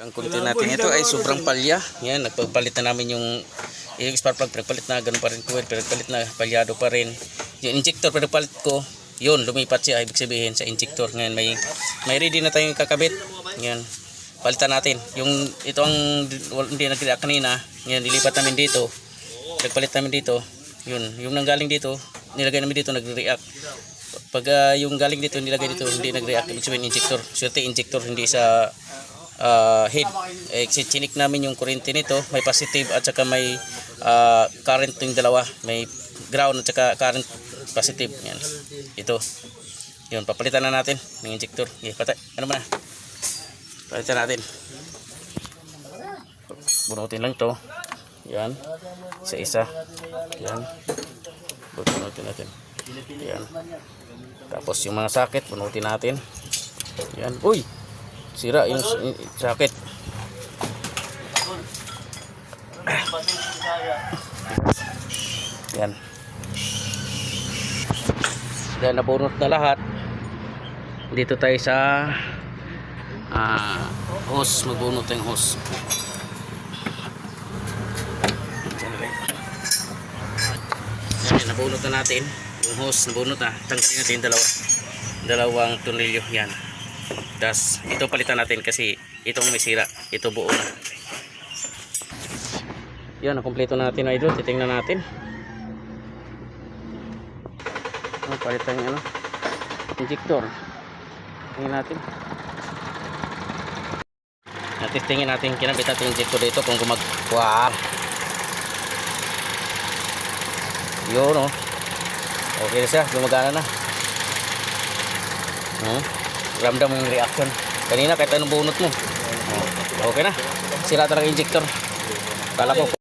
Ang kunti natin ito ay sobrang palya. Yan, nagpapalit na namin yung yung spark plug, pinagpalit na, ganun pa rin coil, pinagpalit na, palyado pa rin. Yung injector, pinagpalit ko, yun, lumipat siya, ibig sabihin sa injector. Ngayon, may, may ready na tayong kakabit. Yan, palitan natin. Yung, ito ang hindi nag kanina, yan, nilipat namin dito. Nagpalit namin dito. Yun, yung nanggaling dito, nilagay namin dito, nagre-react. Pag ah, yung galing dito, nilagay dito, hindi nag-react. Ibig sabihin, injector. Swerte, injector, hindi sa ah, head. Eh, chinik namin yung kuryente nito. May positive at saka may ah, current yung dalawa. May ground at saka current positive. Yan. Ito. Yun, papalitan na natin ng injector. Okay, patay. Ano ba na? Palitan natin. Bunutin lang to. Yan. Isa isa. Yan. Bunutin natin. Yan. Tapos yung mga sakit, bunutin natin. Yan. Uy! Sira yung sakit. Yan. Yan, nabunot na lahat. Dito tayo sa ah hose. Magbunot tayong hose. Yan, nabunot na natin. Yung hose, nabunot na. Tanggalin natin yung dalawa. Dalawang tunilyo. Yan. Tapos, ito palitan natin kasi itong may sira. Ito buo na. Yan, nakompleto na natin idol. Titingnan natin. Ano, palitan yung ano? Injector. Tingnan natin. Natistingin natin, kinabit natin yung injector dito kung gumag... Wow! Yun oh. Okay na siya, gumagana na. Hmm? Ramdam mo yung reaction. Kanina kahit anong bunot mo. Okay na. Sira talaga injector. Kala ko